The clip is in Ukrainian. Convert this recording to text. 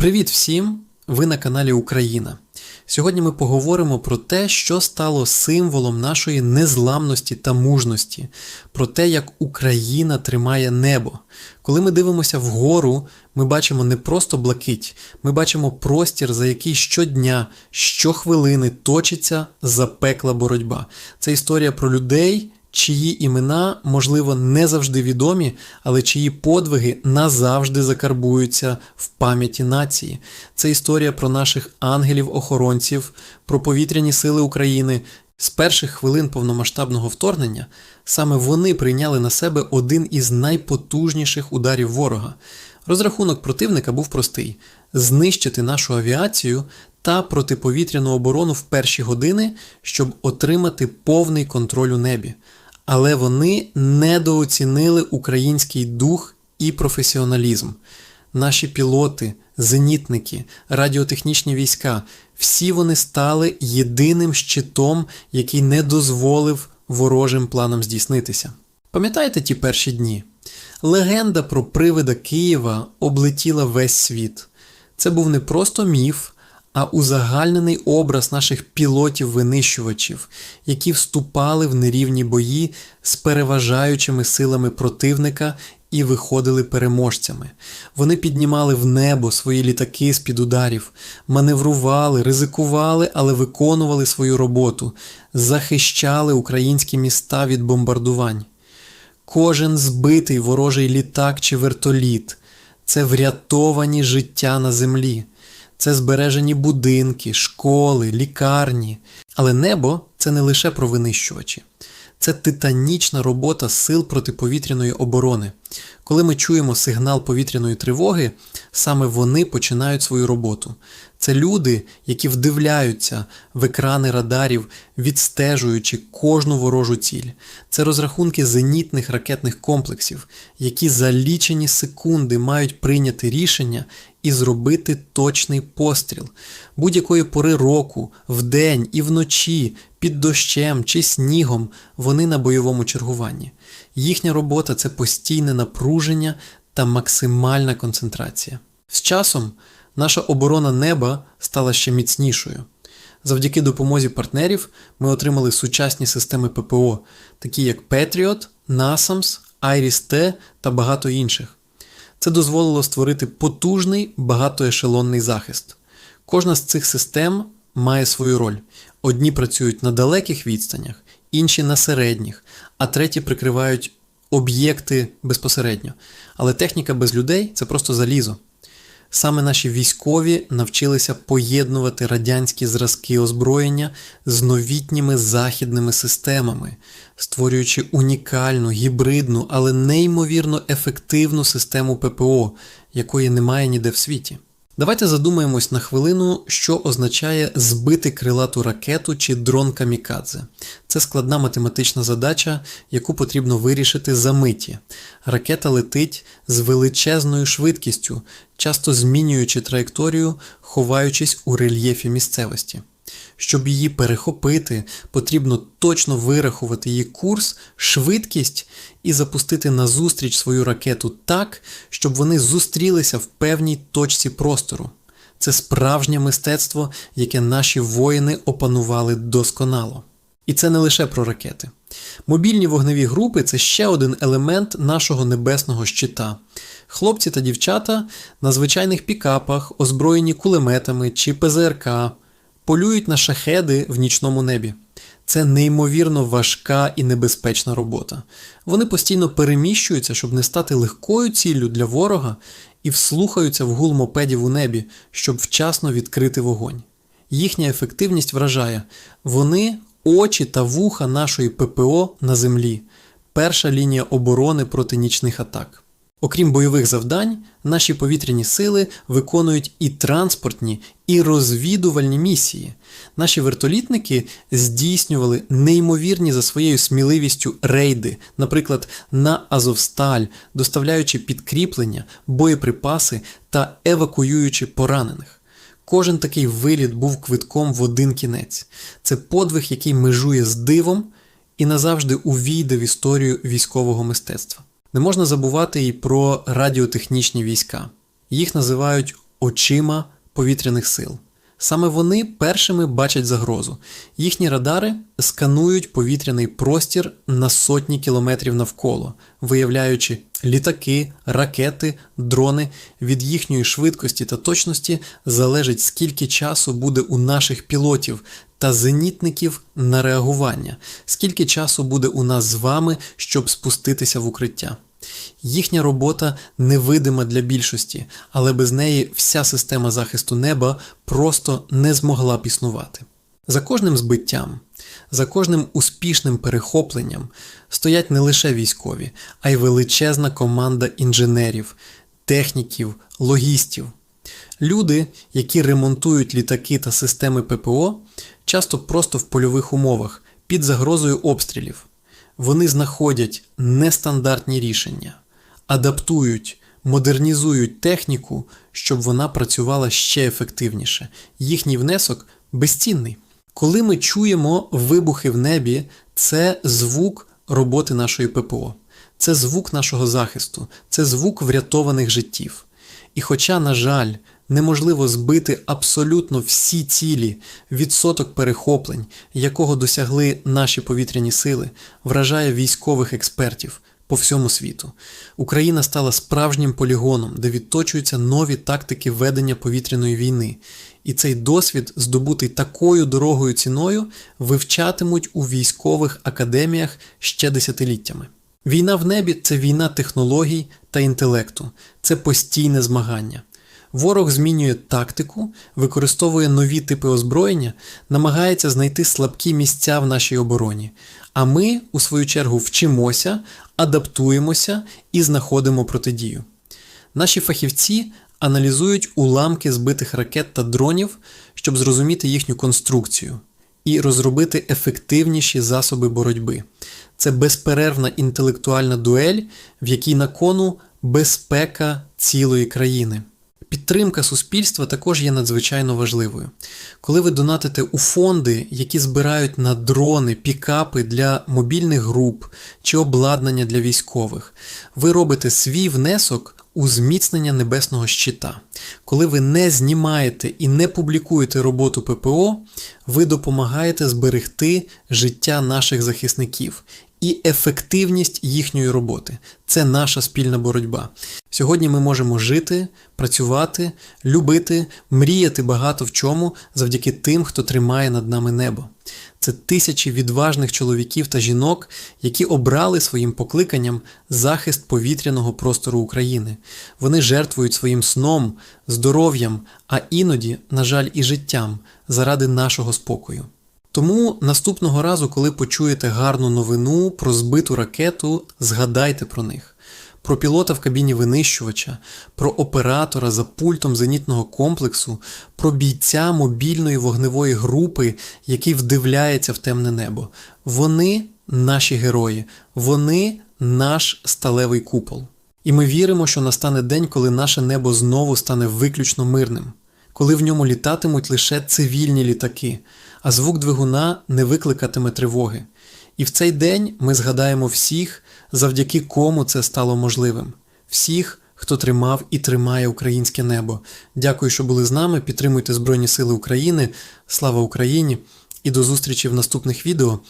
Привіт всім! Ви на каналі Україна. Сьогодні ми поговоримо про те, що стало символом нашої незламності та мужності, про те, як Україна тримає небо. Коли ми дивимося вгору, ми бачимо не просто блакить, ми бачимо простір, за який щодня, щохвилини точиться запекла боротьба. Це історія про людей чиї імена, можливо, не завжди відомі, але чиї подвиги назавжди закарбуються в пам'яті нації. Це історія про наших ангелів-охоронців, про повітряні сили України. З перших хвилин повномасштабного вторгнення саме вони прийняли на себе один із найпотужніших ударів ворога. Розрахунок противника був простий: знищити нашу авіацію та протиповітряну оборону в перші години, щоб отримати повний контроль у небі але вони недооцінили український дух і професіоналізм. Наші пілоти, зенітники, радіотехнічні війська всі вони стали єдиним щитом, який не дозволив ворожим планам здійснитися. Пам'ятаєте ті перші дні? Легенда про привида Києва облетіла весь світ. Це був не просто міф, а узагальнений образ наших пілотів-винищувачів, які вступали в нерівні бої з переважаючими силами противника і виходили переможцями. Вони піднімали в небо свої літаки з-під ударів, маневрували, ризикували, але виконували свою роботу, захищали українські міста від бомбардувань. Кожен збитий ворожий літак чи вертоліт це врятовані життя на землі це збережені будинки, школи, лікарні. Але небо це не лише про винищувачі, це титанічна робота сил протиповітряної оборони. Коли ми чуємо сигнал повітряної тривоги, саме вони починають свою роботу. Це люди, які вдивляються в екрани радарів, відстежуючи кожну ворожу ціль. Це розрахунки зенітних ракетних комплексів, які за лічені секунди мають прийняти рішення і зробити точний постріл будь-якої пори року, вдень і вночі, під дощем чи снігом вони на бойовому чергуванні. Їхня робота це постійне напруження та максимальна концентрація. З часом наша оборона неба стала ще міцнішою. Завдяки допомозі партнерів ми отримали сучасні системи ППО, такі як Patriot, NASAMS, IRIS-T та багато інших. Це дозволило створити потужний багатоешелонний захист. Кожна з цих систем має свою роль. Одні працюють на далеких відстанях, інші на середніх, а треті прикривають об'єкти безпосередньо. Але техніка без людей це просто залізо. Саме наші військові навчилися поєднувати радянські зразки озброєння з новітніми західними системами, створюючи унікальну, гібридну, але неймовірно ефективну систему ППО, якої немає ніде в світі. Давайте задумаємось на хвилину, що означає збити крилату ракету чи дрон камікадзе. Це складна математична задача, яку потрібно вирішити за миті. Ракета летить з величезною швидкістю, часто змінюючи траєкторію, ховаючись у рельєфі місцевості. Щоб її перехопити, потрібно точно вирахувати її курс, швидкість і запустити назустріч свою ракету так, щоб вони зустрілися в певній точці простору. Це справжнє мистецтво, яке наші воїни опанували досконало. І це не лише про ракети. Мобільні вогневі групи це ще один елемент нашого небесного щита. Хлопці та дівчата на звичайних пікапах, озброєні кулеметами чи ПЗРК, полюють на шахеди в нічному небі. Це неймовірно важка і небезпечна робота. Вони постійно переміщуються, щоб не стати легкою ціллю для ворога, і вслухаються в гул мопедів у небі, щоб вчасно відкрити вогонь. Їхня ефективність вражає, вони очі та вуха нашої ППО на землі, перша лінія оборони проти нічних атак. Окрім бойових завдань, наші повітряні сили виконують і транспортні, і розвідувальні місії. Наші вертолітники здійснювали неймовірні за своєю сміливістю рейди, наприклад, на Азовсталь, доставляючи підкріплення, боєприпаси та евакуюючи поранених. Кожен такий виліт був квитком в один кінець. Це подвиг, який межує з дивом і назавжди увійде в історію військового мистецтва. Не можна забувати і про радіотехнічні війська. Їх називають очима повітряних сил. Саме вони першими бачать загрозу. Їхні радари сканують повітряний простір на сотні кілометрів навколо, виявляючи літаки, ракети, дрони. Від їхньої швидкості та точності залежить, скільки часу буде у наших пілотів та зенітників на реагування, скільки часу буде у нас з вами, щоб спуститися в укриття. Їхня робота невидима для більшості, але без неї вся система захисту неба просто не змогла б існувати. За кожним збиттям, за кожним успішним перехопленням стоять не лише військові, а й величезна команда інженерів, техніків, логістів. Люди, які ремонтують літаки та системи ППО, часто просто в польових умовах під загрозою обстрілів. Вони знаходять нестандартні рішення, адаптують, модернізують техніку, щоб вона працювала ще ефективніше. Їхній внесок безцінний. Коли ми чуємо вибухи в небі, це звук роботи нашої ППО, це звук нашого захисту, це звук врятованих життів. І хоча, на жаль, неможливо збити абсолютно всі цілі, відсоток перехоплень, якого досягли наші повітряні сили, вражає військових експертів по всьому світу. Україна стала справжнім полігоном, де відточуються нові тактики ведення повітряної війни. І цей досвід, здобутий такою дорогою ціною, вивчатимуть у військових академіях ще десятиліттями. Війна в небі це війна технологій та інтелекту, це постійне змагання. Ворог змінює тактику, використовує нові типи озброєння, намагається знайти слабкі місця в нашій обороні. А ми, у свою чергу, вчимося, адаптуємося і знаходимо протидію. Наші фахівці аналізують уламки збитих ракет та дронів, щоб зрозуміти їхню конструкцію і розробити ефективніші засоби боротьби. Це безперервна інтелектуальна дуель, в якій на кону безпека цілої країни. Підтримка суспільства також є надзвичайно важливою. Коли ви донатите у фонди, які збирають на дрони, пікапи для мобільних груп чи обладнання для військових, ви робите свій внесок у зміцнення небесного щита. Коли ви не знімаєте і не публікуєте роботу ППО, ви допомагаєте зберегти життя наших захисників і ефективність їхньої роботи. Це наша спільна боротьба. Сьогодні ми можемо жити, працювати, любити, мріяти багато в чому завдяки тим, хто тримає над нами небо. Це тисячі відважних чоловіків та жінок, які обрали своїм покликанням захист повітряного простору України. Вони жертвують своїм сном, здоров'ям, а іноді, на жаль, і життям заради нашого спокою. Тому наступного разу, коли почуєте гарну новину про збиту ракету, згадайте про них. Про пілота в кабіні винищувача, про оператора за пультом зенітного комплексу, про бійця мобільної вогневої групи, який вдивляється в темне небо. Вони наші герої, вони наш сталевий купол. І ми віримо, що настане день, коли наше небо знову стане виключно мирним, коли в ньому літатимуть лише цивільні літаки, а звук двигуна не викликатиме тривоги. І в цей день ми згадаємо всіх, завдяки кому це стало можливим, всіх, хто тримав і тримає українське небо. Дякую, що були з нами. Підтримуйте Збройні Сили України. Слава Україні! І до зустрічі в наступних відео.